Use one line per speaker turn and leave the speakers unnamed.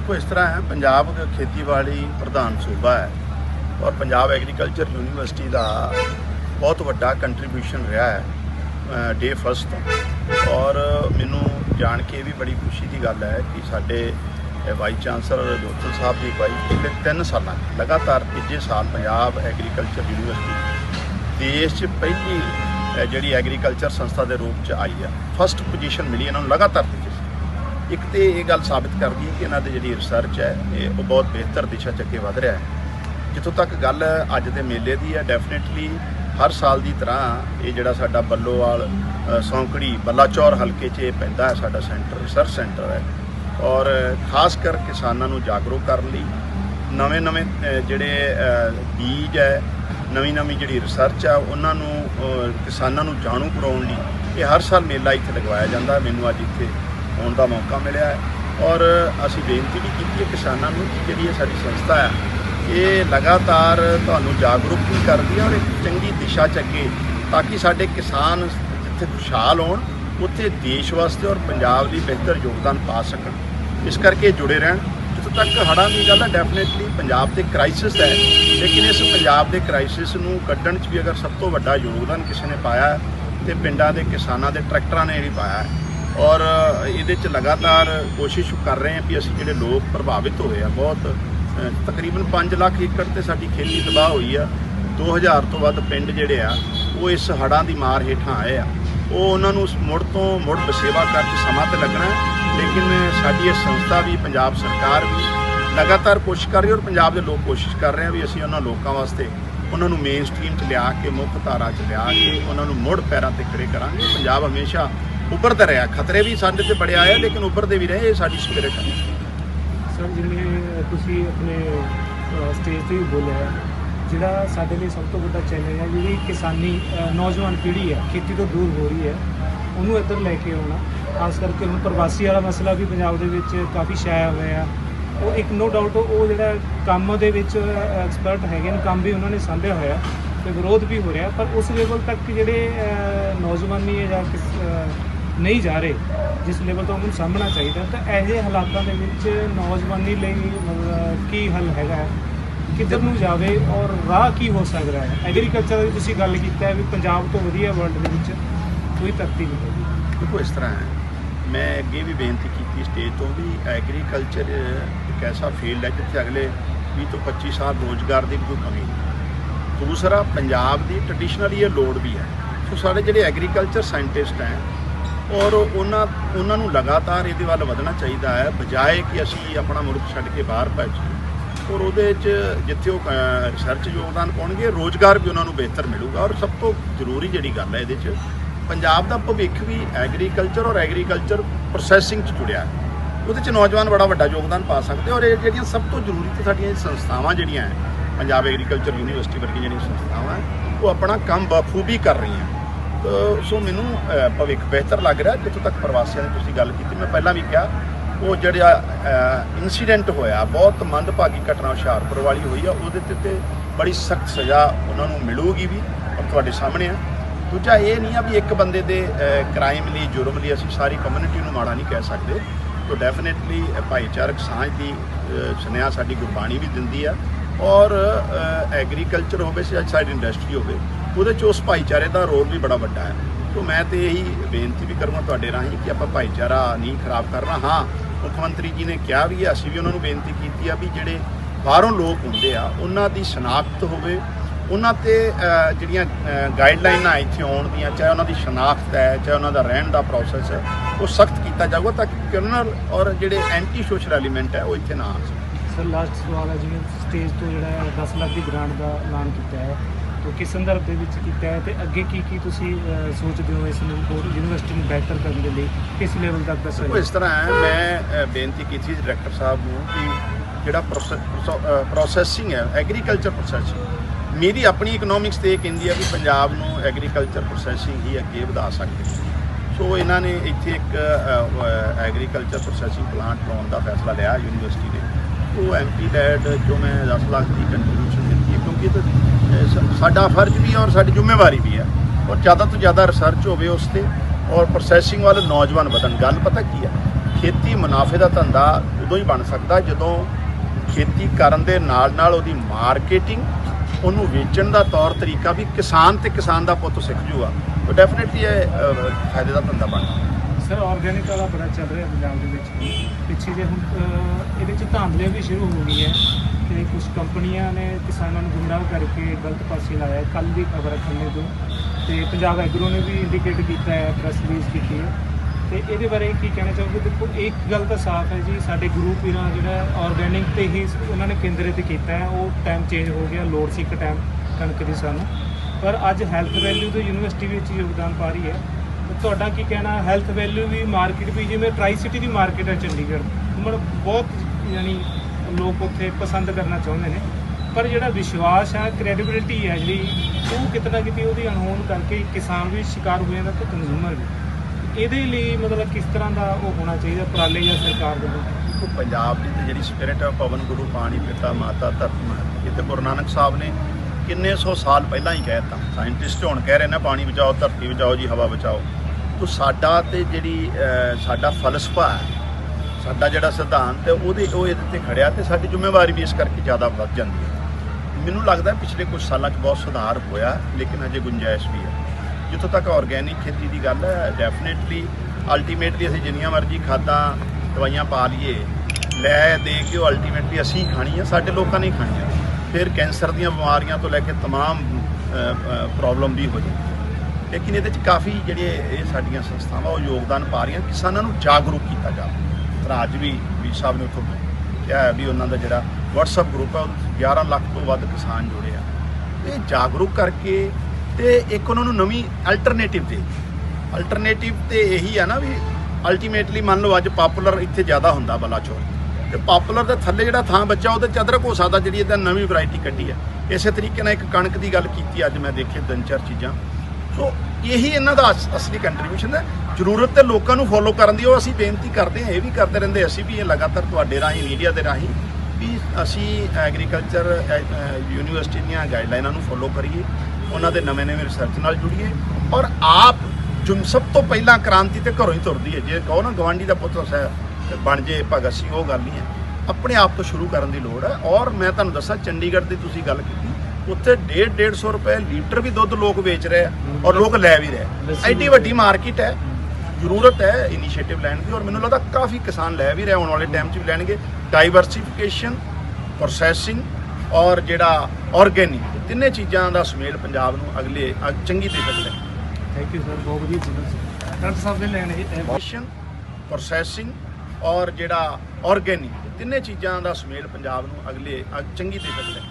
ਦੇਖੋ, ਇਸ ਤਰ੍ਹਾਂ ਹੈ, ਪੰਜਾਬ ਖੇਤੀਬਾੜੀ ਪ੍ਰਧਾਨ ਸੂਬਾ ਹੈ ਔਰ ਪੰਜਾਬ ਐਗਰੀਕਲਚਰ ਯੂਨੀਵਰਸਿਟੀ ਦਾ ਬਹੁਤ ਵੱਡਾ ਕੰਟਰੀਬਿਊਸ਼ਨ ਰਿਹਾ ਹੈ ਡੇ ਫਸਟ ਤੋਂ। ਔਰ ਮੈਨੂੰ ਜਾਣ ਕੇ ਵੀ ਬੜੀ ਖੁਸ਼ੀ ਦੀ ਗੱਲ ਹੈ ਕਿ ਸਾਡੇ ਵਾਈਸ ਚਾਂਸਲਰ ਜੋਤਲ ਸਾਹਿਬ ਦੀ ਅਗਵਾਈ ਪਿਛਲੇ 3 ਸਾਲਾਂ, ਲਗਾਤਾਰ ਤੀਜੇ ਸਾਲ ਪੰਜਾਬ ਐਗਰੀਕਲਚਰ ਯੂਨੀਵਰਸਿਟੀ ਦੇਸ਼ 'ਚ ਪਹਿਲੀ ਜਿਹੜੀ ਐਗਰੀਕਲਚਰ ਸੰਸਥਾ ਦੇ ਰੂਪ 'ਚ ਆਈ ਹੈ ਫਸਟ ਪੋਜੀਸ਼ਨ ਮਿਲੀ ਇਹਨਾਂ ਨੂੰ ਲਗਾਤਾਰ ਤੀਜੇ ਇੱਕ ਤੇ ਇਹ ਗੱਲ ਸਾਬਿਤ ਕਰਦੀ ਹੈ ਕਿ ਇਹਨਾਂ ਦੀ ਜਿਹੜੀ ਰਿਸਰਚ ਹੈ, ਇਹ ਉਹ ਬਹੁਤ ਬਿਹਤਰ ਦਿਸ਼ਾ 'ਚ ਅੱਗੇ ਵਧ ਰਿਹਾ ਹੈ। ਜਿੱਥੋਂ ਤੱਕ ਗੱਲ ਅੱਜ ਦੇ ਮੇਲੇ ਦੀ ਹੈ ਡੈਫੀਨਿਟਲੀ ਹਰ ਸਾਲ ਦੀ ਤਰ੍ਹਾਂ ਇਹ ਜਿਹੜਾ ਸਾਡਾ ਬੱਲੋਵਾਲ ਸੌਂਕੜੀ, ਬੱਲਾਚੌਰ ਹਲਕੇ 'ਚ ਇਹ ਪੈਂਦਾ ਹੈ, ਸਾਡਾ ਸੈਂਟਰ, ਰਿਸਰਚ ਸੈਂਟਰ ਹੈ। ਔਰ ਖਾਸ ਕਰ ਕਿਸਾਨਾਂ ਨੂੰ ਜਾਗਰੂਕ ਕਰਨ ਲਈ ਨਵੇਂ-ਨਵੇਂ ਜਿਹੜੇ ਬੀਜ ਹੈ ਨਵੀਂ-ਨਵੀਂ ਜਿਹੜੀ ਰਿਸਰਚ ਆ, ਉਹਨਾਂ ਨੂੰ ਕਿਸਾਨਾਂ ਨੂੰ ਜਾਣੂ ਕਰਾਉਣ ਲਈ ਇਹ ਹਰ ਸਾਲ ਮੇਲਾ ਇੱਥੇ ਲਗਵਾਇਆ ਜਾਂਦਾ ਮੈਨੂੰ ਅੱਜ ਇੱਥੇ ਹੋਣ ਦਾ ਮੌਕਾ ਮਿਲਿਆ ਹੈ। ਔਰ ਅਸੀਂ ਬੇਨਤੀ ਵੀ ਕੀਤੀ ਹੈ ਕਿਸਾਨਾਂ ਨੂੰ ਕਿ ਜਿਹੜੀ ਇਹ ਸਾਡੀ ਸੰਸਥਾ ਹੈ ਇਹ ਲਗਾਤਾਰ ਤੁਹਾਨੂੰ ਜਾਗਰੂਕ ਵੀ ਕਰਦੀ ਹੈ ਔਰ ਇੱਕ ਚੰਗੀ ਦਿਸ਼ਾ ਚ ਅੱਗੇ ਤਾਂ ਕਿ ਸਾਡੇ ਕਿਸਾਨ ਜਿੱਥੇ ਖੁਸ਼ਹਾਲ ਹੋਣ ਉੱਥੇ ਦੇਸ਼ ਵਾਸਤੇ ਔਰ ਪੰਜਾਬ ਲਈ ਬਿਹਤਰ ਯੋਗਦਾਨ ਪਾ ਸਕਣ। ਇਸ ਕਰਕੇ ਜੁੜੇ ਰਹਿਣ। ਜਿੱਥੋਂ ਤੱਕ ਹੜ੍ਹਾਂ ਦੀ ਗੱਲ ਹੈ ਡੈਫੀਨਿਟਲੀ ਪੰਜਾਬ 'ਤੇ ਕ੍ਰਾਈਸਿਸ ਹੈ। ਲੇਕਿਨ ਇਸ ਪੰਜਾਬ ਦੇ ਕ੍ਰਾਈਸਿਸ ਨੂੰ ਕੱਢਣ 'ਚ ਵੀ ਅਗਰ ਸਭ ਤੋਂ ਵੱਡਾ ਯੋਗਦਾਨ ਕਿਸੇ ਨੇ ਪਾਇਆ ਹੈ, ਤੇ ਪਿੰਡਾਂ ਦੇ ਕਿਸਾਨਾਂ ਦੇ ਟਰੈਕਟਰਾਂ ਨੇ ਹੀ ਪਾਇਆ ਹੈ। ਔਰ ਇਹਦੇ 'ਚ ਲਗਾਤਾਰ ਕੋਸ਼ਿਸ਼ ਕਰ ਰਹੇ ਹਾਂ ਵੀ ਅਸੀਂ ਜਿਹੜੇ ਲੋਕ ਪ੍ਰਭਾਵਿਤ ਹੋਏ ਆ, ਬਹੁਤ ਤਕਰੀਬਨ 5 ਲੱਖ ਏਕੜ ਤੇ ਸਾਡੀ ਖੇਤੀ ਤਬਾਹ ਹੋਈ ਆ। 2000 ਤੋਂ ਵੱਧ ਪਿੰਡ ਜਿਹੜੇ ਆ, ਉਹ ਇਸ ਹੜ੍ਹਾਂ ਦੀ ਮਾਰ ਹੇਠਾਂ ਆਏ ਆ। ਉਹ ਉਹਨਾਂ ਨੂੰ ਮੁੜ ਤੋਂ ਮੁੜ ਬਸੇਵਾ ਕਰਨ 'ਚ ਸਮਾਂ ਤੇ ਲੱਗਣਾ ਲੇਕਿਨ ਸਾਡੀ ਇਹ ਸੰਸਥਾ ਵੀ, ਪੰਜਾਬ ਸਰਕਾਰ ਵੀ ਲਗਾਤਾਰ ਕੋਸ਼ਿਸ਼ ਕਰ ਰਹੀ ਔਰ ਪੰਜਾਬ ਦੇ ਲੋਕ ਕੋਸ਼ਿਸ਼ ਕਰ ਰਹੇ ਆ ਵੀ ਅਸੀਂ ਉਹਨਾਂ ਲੋਕਾਂ ਵਾਸਤੇ ਉਹਨਾਂ ਨੂੰ ਮੇਨ ਸਟ੍ਰੀਮ 'ਚ ਲਿਆ ਕੇ, ਮੁੱਖ ਧਾਰਾ 'ਚ ਲਿਆ ਕੇ ਉਹਨਾਂ ਨੂੰ ਮੁੜ ਪੈਰਾਂ ਤੇ ਖੜੇ ਕਰਾਂਗੇ। ਪੰਜਾਬ ਹਮੇਸ਼ਾ ਉੱਭਰਦਾ ਰਿਹਾ। ਖਤਰੇ ਵੀ ਸਾਡੇ ਤੇ ਬੜੇ ਆਏ ਆ, ਲੇਕਿਨ ਉੱਭਰਦੇ ਵੀ ਰਹੇ ਇਹ ਸਾਡੀ ਸਪਿਰਿਟ ਹੈ
ਸਰ ਜਿਵੇਂ ਤੁਸੀਂ ਆਪਣੇ ਸਟੇਜ ਤੇ ਵੀ ਬੋਲਿਆ ਜਿਹੜਾ ਸਾਡੇ ਲਈ ਸਭ ਤੋਂ ਵੱਡਾ ਚੈਲੰਜ ਹੈ ਜਿਹੜੀ ਕਿਸਾਨੀ ਨੌਜਵਾਨ ਪੀੜ੍ਹੀ ਹੈ ਖੇਤੀ ਤੋਂ ਦੂਰ ਹੋ ਰਹੀ ਹੈ ਉਹਨੂੰ ਇੱਧਰ ਲੈ ਕੇ ਆਉਣਾ ਖਾਸ ਕਰਕੇ ਹੁਣ ਪ੍ਰਵਾਸੀ ਵਾਲਾ ਮਸਲਾ ਵੀ ਪੰਜਾਬ ਦੇ ਵਿੱਚ ਕਾਫੀ ਛਾਇਆ ਹੋਇਆ ਉਹ ਇੱਕ ਨੋ ਡਾਊਟ ਉਹ ਜਿਹੜਾ ਕੰਮ ਦੇ ਵਿੱਚ ਐਕਸਪਰਟ ਹੈਗੇ ਨੇ ਕੰਮ ਵੀ ਉਹਨਾਂ ਨੇ ਸਾਂਭਿਆ ਹੋਇਆ ਤੇ ਵਿਰੋਧ ਵੀ ਹੋ ਰਿਹਾ ਪਰ ਉਸ ਲੈਵਲ ਤੱਕ ਜਿਹੜੇ ਨੌਜਵਾਨੀ ਹੈ ਜਾਂ ਨਹੀਂ ਜਾ ਰਹੇ, ਜਿਸ ਲੈਵਲ ਤੋਂ ਉਹਨੂੰ ਸਾਹਮਣਾ ਚਾਹੀਦਾ, ਤਾਂ ਇਹੋ ਜਿਹੇ ਹਾਲਾਤਾਂ ਦੇ ਵਿੱਚ ਨੌਜਵਾਨੀ ਲਈ, ਮਤਲਬ ਕੀ ਹੱਲ ਹੈਗਾ ਕਿੱਧਰ ਨੂੰ ਜਾਵੇ ਔਰ ਰਾਹ ਕੀ ਹੋ ਸਕਦਾ ਹੈ? ਐਗਰੀਕਲਚਰ ਦੀ ਤੁਸੀਂ ਗੱਲ ਕੀਤਾ ਹੈ ਵੀ ਪੰਜਾਬ ਤੋਂ ਵਧੀਆ ਵਰਲਡ ਦੇ ਵਿੱਚ ਕੋਈ ਧਰਤੀ ਨਹੀਂ ਹੈਗੀ।
ਦੇਖੋ, ਇਸ ਤਰ੍ਹਾਂ ਹੈ। ਮੈਂ ਅੱਗੇ ਵੀ ਬੇਨਤੀ ਕੀਤੀ ਸਟੇਜ ਤੋਂ ਵੀ ਐਗਰੀਕਲਚਰ ਇੱਕ ਐਸਾ ਫੀਲਡ ਹੈ ਜਿੱਥੇ ਅਗਲੇ 20 ਤੋਂ 25 ਸਾਲ ਰੋਜ਼ਗਾਰ ਦੀ ਵੀ ਕੋਈ ਕਮੀ ਨਹੀਂ। ਦੂਸਰਾ, ਪੰਜਾਬ ਦੀ ਟ੍ਰੈਡੀਸ਼ਨਲੀ ਇਹ ਲੋੜ ਵੀ ਹੈ। ਸੋ ਸਾਡੇ ਜਿਹੜੇ ਐਗਰੀਕਲਚਰ ਸਾਇੰਟਿਸਟ ਹੈ ਔਰ ਉਹਨਾਂ ਉਹਨਾਂ ਨੂੰ ਲਗਾਤਾਰ ਇਹਦੇ ਵੱਲ ਵਧਣਾ ਚਾਹੀਦਾ ਹੈ ਬਜਾਏ ਕਿ ਅਸੀਂ ਆਪਣਾ ਮੁਲਕ ਛੱਡ ਕੇ ਬਾਹਰ ਭੱਜੀਏ ਔਰ ਉਹਦੇ 'ਚ ਜਿੱਥੇ ਉਹ ਰਿਸਰਚ ਯੋਗਦਾਨ ਪਾਉਣਗੇ ਰੋਜ਼ਗਾਰ ਵੀ ਉਹਨਾਂ ਨੂੰ ਬਿਹਤਰ ਮਿਲੂਗਾ। ਔਰ ਸਭ ਤੋਂ ਜ਼ਰੂਰੀ ਜਿਹੜੀ ਗੱਲ ਹੈ ਇਹਦੇ 'ਚ ਪੰਜਾਬ ਦਾ ਭਵਿੱਖ ਵੀ ਐਗਰੀਕਲਚਰ ਔਰ ਐਗਰੀਕਲਚਰ ਪ੍ਰੋਸੈਸਿੰਗ 'ਚ ਜੁੜਿਆ ਹੈ। ਉਹਦੇ 'ਚ ਨੌਜਵਾਨ ਬੜਾ ਵੱਡਾ ਯੋਗਦਾਨ ਪਾ ਸਕਦੇ ਔਰ ਇਹ ਜਿਹੜੀਆਂ ਸਭ ਤੋਂ ਜ਼ਰੂਰੀ ਤੇ ਸਾਡੀਆਂ ਸੰਸਥਾਵਾਂ ਜਿਹੜੀਆਂ ਹੈ ਪੰਜਾਬ ਐਗਰੀਕਲਚਰ ਯੂਨੀਵਰਸਿਟੀ ਵਰਗੀਆਂ ਜਿਹੜੀਆਂ ਸੰਸਥਾਵਾਂ ਹੈ, ਉਹ ਆਪਣਾ ਕੰਮ ਬਖੂਬੀ ਕਰ ਰਹੀਆਂ। ਸੋ ਮੈਨੂੰ ਭਵਿੱਖ ਬਿਹਤਰ ਲੱਗ ਰਿਹਾ ਜਿੱਥੋਂ ਤੱਕ ਪ੍ਰਵਾਸੀਆਂ ਦੀ ਤੁਸੀਂ ਗੱਲ ਕੀਤੀ। ਮੈਂ ਪਹਿਲਾਂ ਵੀ ਕਿਹਾ, ਉਹ ਜਿਹੜਾ ਇਨਸੀਡੈਂਟ ਹੋਇਆ, ਬਹੁਤ ਮੰਦਭਾਗੀ ਘਟਨਾ ਹੁਸ਼ਿਆਰਪੁਰ ਵਾਲੀ ਹੋਈ ਆ, ਉਹਦੇ ਤੇ ਤੇ ਬੜੀ ਸਖਤ ਸਜ਼ਾ ਉਹਨਾਂ ਨੂੰ ਮਿਲੂਗੀ ਵੀ ਔਰ ਤੁਹਾਡੇ ਸਾਹਮਣੇ ਆ। ਦੂਜਾ ਇਹ ਨਹੀਂ ਆ ਵੀ ਇੱਕ ਬੰਦੇ ਦੇ ਕ੍ਰਾਈਮ ਲਈ, ਜੁਰਮ ਲਈ ਅਸੀਂ ਸਾਰੀ ਕਮਿਊਨਿਟੀ ਨੂੰ ਮਾੜਾ ਨਹੀਂ ਕਹਿ ਸਕਦੇ। ਤੋ ਡੈਫੀਨਿਟਲੀ ਭਾਈਚਾਰਕ ਸਾਂਝ ਦੀ ਸੁਨੇਹਾ ਸਾਡੀ ਗੁਰਬਾਣੀ ਵੀ ਦਿੰਦੀ ਆ। ਔਰ ਐਗਰੀਕਲਚਰ ਹੋਵੇ ਜਾਂ ਸਾਡੀ ਇੰਡਸਟਰੀ ਹੋਵੇ, ਉਹਦੇ ਚ ਉਸ ਭਾਈਚਾਰੇ ਦਾ ਰੋਲ ਵੀ ਬੜਾ ਵੱਡਾ ਹੈ। ਸੋ ਮੈਂ ਤੇ ਇਹੀ ਬੇਨਤੀ ਵੀ ਕਰੂੰਗਾ ਤੁਹਾਡੇ ਰਾਹੀਂ ਕਿ ਆਪਾਂ ਭਾਈਚਾਰਾ ਨਹੀਂ ਖਰਾਬ ਕਰਨਾ। ਹਾਂ, ਮੁੱਖ ਮੰਤਰੀ ਜੀ ਨੇ ਕਿਹਾ ਵੀ ਹੈ ਅਸੀਂ ਵੀ ਉਹਨਾਂ ਨੂੰ ਬੇਨਤੀ ਕੀਤੀ ਆ ਵੀ ਜਿਹੜੇ ਬਾਹਰੋਂ ਲੋਕ ਹੁੰਦੇ ਆ, ਉਹਨਾਂ ਦੀ ਸ਼ਨਾਖਤ ਹੋਵੇ। ਉਹਨਾਂ ਤੇ ਜਿਹੜੀਆਂ ਗਾਈਡਲਾਈਨਾਂ ਇੱਥੇ ਆਉਣ ਦੀਆਂ, ਚਾਹੇ ਉਹਨਾਂ ਦੀ ਸ਼ਨਾਖਤ ਹੈ, ਚਾਹੇ ਉਹਨਾਂ ਦਾ ਰਹਿਣ ਦਾ ਪ੍ਰੋਸੈਸ ਹੈ, ਉਹ ਸਖਤ ਕੀਤਾ ਜਾਊਗਾ ਤਾਂ ਕਿ ਕ੍ਰਿਮੀਨਲ ਔਰ ਜਿਹੜੇ ਐਂਟੀ ਸੋਸ਼ਲ ਐਲੀਮੈਂਟ ਹੈ, ਉਹ ਇੱਥੇ ਨਾ ਆ ਸਕਣ।
ਸਰ ਲਾਸਟ ਸਵਾਲ ਹੈ ਜਿਵੇਂ ਸਟੇਜ ਤੋਂ ਜਿਹੜਾ ਹੈ 10 ਲੱਖ ਦੀ ਗ੍ਰਾਂਟ ਦਾ ਐਲਾਨ ਕੀਤਾ ਹੈ ਤਾਂ ਕਿਸ ਸੰਦਰਭ ਦੇ ਵਿੱਚ ਕੀਤਾ ਹੈ ਤੇ ਅੱਗੇ ਕੀ ਕੀ ਤੁਸੀਂ ਅਹ, ਸੋਚਦੇ ਹੋ ਇਸ ਨੂੰ ਹੋਰ ਯੂਨੀਵਰਸਿਟੀ ਨੂੰ ਬਿਹਤਰ ਕਰਨ ਦੇ ਲਈ? ਕਿਸ ਲੈਵਲ ਤੱਕ ਦਾ
ਦੇਖੋ
ਸਰ
ਇਸ ਤਰ੍ਹਾਂ ਹੈ ਮੈਂ ਅ, ਬੇਨਤੀ ਕੀਤੀ ਸੀ ਡਾਇਰੈਕਟਰ ਸਾਹਿਬ ਨੂੰ ਕਿ ਜਿਹੜਾ ਪ੍ਰੋਸੈਸਿੰਗ ਹੈ ਐਗਰੀਕਲਚਰ ਪ੍ਰੋਸੈਸਿੰਗ ਮੇਰੀ ਆਪਣੀ ਇਕਨੋਮਿਕਸ ਤੇ ਇਹ ਕਹਿੰਦੀ ਹੈ ਵੀ ਪੰਜਾਬ ਨੂੰ ਐਗਰੀਕਲਚਰ ਪ੍ਰੋਸੈਸਿੰਗ ਹੀ ਅੱਗੇ ਵਧਾ ਸਕਦੇ ਸੋ ਇਹਨਾਂ ਨੇ ਇੱਥੇ ਇੱਕ ਐਗਰੀਕਲਚਰ ਪ੍ਰੋਸੈਸਿੰਗ ਪਲਾਂਟ ਲਾਉਣ ਦਾ ਫੈਸਲਾ ਲਿਆ ਯੂਨੀਵਰਸਿਟੀ ਨੇ ਉਹ ਐਮਪੀ ਲੈਡ ਜੋ ਮੈਂ 10 ਲੱਖ ਦੀ ਕੰਟਰੀਬਿਊਸ਼ਨ ਦਿੱਤੀ ਹੈ, ਕਿਉਂਕਿ ਇਹ ਤਾਂ ਸਾਡਾ ਫਰਜ਼ ਵੀ ਹੈ ਔਰ ਸਾਡੀ ਜ਼ਿੰਮੇਵਾਰੀ ਵੀ ਹੈ। ਔਰ ਜ਼ਿਆਦਾ ਤੋਂ ਜ਼ਿਆਦਾ ਰਿਸਰਚ ਹੋਵੇ ਉਸ ਤੇ ਔਰ ਪ੍ਰੋਸੈਸਿੰਗ ਵਾਲੇ ਨੌਜਵਾਨ ਵਧਣ। ਗੱਲ ਪਤਾ ਕੀ ਹੈ? ਖੇਤੀ ਮੁਨਾਫੇ ਦਾ ਧੰਦਾ ਉਦੋਂ ਹੀ ਬਣ ਸਕਦਾ ਜਦੋਂ ਖੇਤੀ ਕਰਨ ਦੇ ਨਾਲ ਨਾਲ ਉਹਦੀ ਮਾਰਕੀਟਿੰਗ ਉਹਨੂੰ ਵੇਚਣ ਦਾ ਤੌਰ ਤਰੀਕਾ ਵੀ ਕਿਸਾਨ ਤੇ ਕਿਸਾਨ ਦਾ ਪੁੱਤ ਸਿੱਖ ਜੂਗਾ। ਤਾਂ ਡੈਫੀਨਿਟਲੀ ਇਹ ਫਾਇਦੇ ਦਾ ਧੰਦਾ ਬਣਦਾ
ਸਰ ਆਰਗੈਨਿਕ ਵਾਲਾ ਬੜਾ ਚੱਲ ਰਿਹਾ ਪੰਜਾਬ ਦੇ ਵਿੱਚ ਪਿੱਛੇ ਜੇ ਹੁਣ ਅਹ, ਇਹਦੇ ਚ ਧਾਂਦਲੀ ਵੀ ਸ਼ੁਰੂ ਹੋ ਗਈ ਹੈ ਤੇ ਕੁਝ ਕੰਪਨੀਆਂ ਨੇ ਕਿਸਾਨਾਂ ਨੂੰ ਗੁੰਮਰਾਹ ਕਰਕੇ ਗਲਤ ਪਾਸੇ ਲਾਇਆ। ਕੱਲ ਦੀ ਖਬਰ ਹੈ ਖੰਨੇ ਤੋਂ। ਤੇ ਪੰਜਾਬ ਐਗਰੋ ਨੇ ਵੀ ਇੰਡੀਕੇਟ ਕੀਤਾ ਹੈ ਪ੍ਰੈਸ ਰਿਲੀਜ਼ ਕੀਤੀ ਹੈ। ਤੇ ਇਹਦੇ ਬਾਰੇ ਕੀ ਕਹਿਣਾ ਚਾਹੋਗੇ? ਦੇਖੋ ਇੱਕ ਗੱਲ ਤਾਂ ਸਾਫ਼ ਹੈ ਜੀ ਸਾਡੇ ਗੁਰੂ ਪੀਰਾਂ ਜਿਹੜਾ ਆਰਗੈਨਿਕ ਤੇ ਹੀ ਉਹਨਾਂ ਨੇ ਕੇਂਦਰਿਤ ਕੀਤਾ ਹੈ। ਉਹ ਟਾਈਮ ਚੇਂਜ ਹੋ ਗਿਆ ਲੋੜ ਸੀ ਇੱਕ ਟਾਈਮ ਕਣਕ ਦੀ ਸਾਨੂੰ। ਪਰ ਅੱਜ ਹੈਲਥ ਵੈਲਿਊ ਤੇ ਯੂਨੀਵਰਸਿਟੀ ਵਿੱਚ ਯੋਗਦਾਨ ਪਾ ਰਹੀ ਹੈ। ਤੁਹਾਡਾ ਕੀ ਕਹਿਣਾ? ਹੈਲਥ ਵੈਲਿਊ ਵੀ ਮਾਰਕੀਟ ਵੀ, ਜਿਵੇਂ ਟਰਾਈ ਸਿਟੀ ਦੀ ਮਾਰਕੀਟ ਹੈ ਚੰਡੀਗੜ੍ਹ ਮਤਲਬ ਬਹੁਤ ਯਾਨੀ ਲੋਕ ਉੱਥੇ ਪਸੰਦ ਕਰਨਾ ਚਾਹੁੰਦੇ ਨੇ। ਪਰ ਜਿਹੜਾ ਵਿਸ਼ਵਾਸ ਹੈ ਕ੍ਰੈਡੀਬਿਲਿਟੀ ਹੈ ਜਿਹੜੀ, ਉਹ ਕਿਤਨਾ ਕਿਤੇ ਉਹਦੀ ਅਣਹੋਂਦ ਕਰਕੇ ਕਿਸਾਨ ਵੀ ਸ਼ਿਕਾਰ ਹੋ ਜਾਂਦਾ ਤੇ ਕੰਜ਼ੂਮਰ ਵੀ। ਇਹਦੇ ਲਈ ਮਤਲਬ ਕਿਸ ਤਰ੍ਹਾਂ ਦਾ ਉਹ ਹੋਣਾ ਚਾਹੀਦਾ, ਉਪਰਾਲੇ ਜਾਂ ਸਰਕਾਰ ਦੇ ਵੱਲੋਂ?
ਦੇਖੋ, ਪੰਜਾਬ ਦੀ ਤੇ ਜਿਹੜੀ ਸਪਿਰਿਟ ਆ ਪਵਨ, ਗੁਰੂ, ਪਾਣੀ, ਪਿਤਾ, ਮਾਤਾ, ਧਰਤੀ, ਮਾਤਾ ਇਹ ਤੇ ਗੁਰੂ ਨਾਨਕ ਸਾਹਿਬ ਨੇ ਕਿੰਨੇ ਸੌ ਸਾਲ ਪਹਿਲਾਂ ਹੀ ਕਹਿ ਦਿੱਤਾ। ਸਾਇੰਟਿਸਟ ਹੁਣ ਕਹਿ ਰਹੇ ਨੇ, ਪਾਣੀ ਬਚਾਓ, ਧਰਤੀ ਬਚਾਓ ਜੀ, ਹਵਾ ਬਚਾਓ। ਤੋ ਸਾਡਾ ਤੇ ਜਿਹੜੀ ਅਹ, ਸਾਡਾ ਫਲਸਫਾ ਹੈ ਸਾਡਾ ਜਿਹੜਾ ਸਿਧਾਂਤ ਹੈ ਉਹਦੇ ਉਹ ਇਹਦੇ ਤੇ ਖੜਿਆ ਤੇ ਸਾਡੀ ਜ਼ਿੰਮੇਵਾਰੀ ਵੀ ਇਸ ਕਰਕੇ ਜ਼ਿਆਦਾ ਵੱਧ ਜਾਂਦੀ ਹੈ ਮੈਨੂੰ ਲੱਗਦਾ ਪਿਛਲੇ ਕੁਝ ਸਾਲਾਂ 'ਚ ਬਹੁਤ ਸੁਧਾਰ ਹੋਇਆ ਲੇਕਿਨ ਅਜੇ ਗੁੰਜਾਇਸ਼ ਵੀ ਹੈ ਜਿੱਥੋਂ ਤੱਕ ਆਰਗੇਨਿਕ ਖੇਤੀ ਦੀ ਗੱਲ ਹੈ ਡੈਫੀਨਿਟਲੀ ਅਲਟੀਮੇਟਲੀ ਅਸੀਂ ਜਿੰਨੀਆਂ ਮਰਜ਼ੀ ਖਾਦਾਂ ਦਵਾਈਆਂ ਪਾ ਲਈਏ ਲੈ ਦੇ ਕੇ ਉਹ ਅਲਟੀਮੇਟਲੀ ਅਸੀਂ ਹੀ ਖਾਣੀ ਆ ਸਾਡੇ ਲੋਕਾਂ ਨੇ ਹੀ ਖਾਣੀ ਆ ਫਿਰ ਕੈਂਸਰ ਦੀਆਂ ਬਿਮਾਰੀਆਂ ਤੋਂ ਲੈ ਕੇ तमाम ਪ੍ਰੋਬਲਮ ਵੀ ਹੋ ਜਾਂਦੀ ਹੈ ਲੇਕਿਨ ਇਹਦੇ 'ਚ ਕਾਫੀ ਜਿਹੜੇ ਇਹ ਸਾਡੀਆਂ ਸੰਸਥਾਵਾਂ ਉਹ ਯੋਗਦਾਨ ਪਾ ਰਹੀਆਂ। ਕਿਸਾਨਾਂ ਨੂੰ ਜਾਗਰੂਕ ਕੀਤਾ ਜਾਵੇ ਤਾਂ ਅੱਜ ਵੀ ਵੀ ਸਾਹਿਬ ਨੇ ਉੱਥੋਂ ਕਿਹਾ ਵੀ ਉਹਨਾਂ ਦਾ ਜਿਹੜਾ WhatsApp ਗਰੁੱਪ ਹੈ, ਉਹ 'ਚ 11 ਲੱਖ ਤੋਂ ਵੱਧ ਕਿਸਾਨ ਜੁੜੇ ਆ। ਇਹ ਜਾਗਰੂਕ ਕਰਕੇ ਤੇ ਇੱਕ ਉਹਨਾਂ ਨੂੰ ਨਵੀਂ ਅਲਟਰਨੇਟਿਵ ਦੇ ਅਲਟਰਨੇਟਿਵ ਤੇ ਇਹੀ ਆ ਨਾ ਵੀ ਅਲਟੀਮੇਟਲੀ ਮੰਨ ਲਓ ਅੱਜ ਪਾਪੂਲਰ ਇੱਥੇ ਜ਼ਿਆਦਾ ਹੁੰਦਾ ਬਲਾਚੌਰ ਤੇ ਪਾਪੂਲਰ ਦੇ ਥੱਲੇ ਜਿਹੜਾ ਥਾਂ ਬੱਚਾ, ਉਹਦੇ ਚ ਅਦਰਕ ਹੋ ਸਕਦਾ ਜਿਹੜੀ ਇਹਦਾ ਨਵੀਂ ਵੈਰਾਈਟੀ ਕੱਢੀ ਆ। ਇਸੇ ਤਰੀਕੇ ਨਾਲ ਇੱਕ ਕਣਕ ਦੀ ਗੱਲ ਕੀਤੀ, ਅੱਜ ਮੈਂ ਦੇਖੇ ਤਿੰਨ ਚਾਰ ਚੀਜ਼ਾਂ। ਸੋ ਇਹੀ ਇਹਨਾਂ ਦਾ ਅਸ- ਅਸਲੀ ਕੰਟਰੀਬਿਊਸ਼ਨ ਹੈ। ਜ਼ਰੂਰਤ ਤੇ ਲੋਕਾਂ ਨੂੰ ਫੋਲੋ ਕਰਨ ਦੀ, ਉਹ ਅਸੀਂ ਬੇਨਤੀ ਕਰਦੇ ਹਾਂ, ਇਹ ਵੀ ਕਰਦੇ ਰਹਿੰਦੇ, ਅਸੀਂ ਵੀ ਇਹ ਲਗਾਤਾਰ ਤੁਹਾਡੇ ਰਾਹੀਂ ਮੀਡੀਆ ਦੇ ਰਾਹੀਂ ਵੀ ਅਸੀਂ ਐਗਰੀਕਲਚਰ ਯੂਨੀਵਰਸਿਟੀ ਦੀਆਂ ਗਾਈਡਲਾਈਨਾਂ ਨੂੰ ਫੋਲੋ ਕਰੀਏ, ਉਹਨਾਂ ਦੇ ਨਵੇਂ-ਨਵੇਂ ਰਿਸਰਚ ਨਾਲ ਜੁੜੀਏ ਔਰ ਆਪ ਜੋ ਸਭ ਤੋਂ ਪਹਿਲਾਂ ਕ੍ਰਾਂਤੀ ਤੇ ਘਰੋਂ ਹੀ ਤੁਰਦੀ ਹੈ। ਜੇ ਕਹੋ ਨਾ ਗਵਾਂਢੀ ਦਾ ਪੁੱਤ ਹੈ ਬਣ ਜੇ, ਭਗਤ ਸਿੰਘ, ਉਹ ਗੱਲ ਨਹੀਂ ਹੈ। ਆਪਣੇ ਆਪ ਤੋਂ ਸ਼ੁਰੂ ਕਰਨ ਦੀ ਲੋੜ ਹੈ। ਔਰ ਮੈਂ ਤੁਹਾਨੂੰ ਦੱਸਾਂ, ਚੰਡੀਗੜ੍ਹ ਦੀ ਤੁਸੀਂ ਗੱਲ ਕੀਤੀ ਉੱਥੇ 1.5 150 ਰੁਪਏ ਲੀਟਰ ਵੀ ਦੁੱਧ ਲੋਕ ਵੇਚ ਰਹੇ ਆ ਔਰ ਲੋਕ ਲੈ ਵੀ ਰਹੇ ਐਡੀ ਵੱਡੀ ਮਾਰਕੀਟ ਹੈ। ਜ਼ਰੂਰਤ ਹੈ ਇਨੀਸ਼ੀਏਟਿਵ ਲੈਣ ਦੀ ਔਰ ਮੈਨੂੰ ਲੱਗਦਾ ਕਾਫੀ ਕਿਸਾਨ ਲੈ ਵੀ ਰਹੇ ਆਉਣ ਵਾਲੇ ਟਾਈਮ 'ਚ ਵੀ ਲੈਣਗੇ। ਡਾਈਵਰਸਿਫਿਕੇਸ਼ਨ ਪ੍ਰੋਸੈਸਿੰਗ ਔਰ ਜਿਹੜਾ ਆਰਗੇਨਿਕ ਤਿੰਨੇ ਚੀਜ਼ਾਂ ਦਾ ਸੁਮੇਲ ਪੰਜਾਬ ਨੂੰ ਅਗਲੇ ਚੰਗੀ ਦੇ ਸਕਦਾ ਹੈ
ਥੈਂਕ ਯੂ ਸਰ ਬਹੁਤ ਵਧੀਆ ਚੀਜ਼ਾਂ ਡਾਕਟਰ ਸਾਹਿਬ ਦੇ ਲੈਣ ਇਹ
ਪ੍ਰੋਸੈਸਿੰਗ ਔਰ ਜਿਹੜਾ ਆਰਗੇਨਿਕ ਤਿੰਨੇ ਚੀਜ਼ਾਂ ਦਾ ਸੁਮੇਲ ਪੰਜਾਬ ਨੂੰ ਅਗਲੇ ਚੰਗੀ ਦੇ ਸਕਦਾ ਹੈ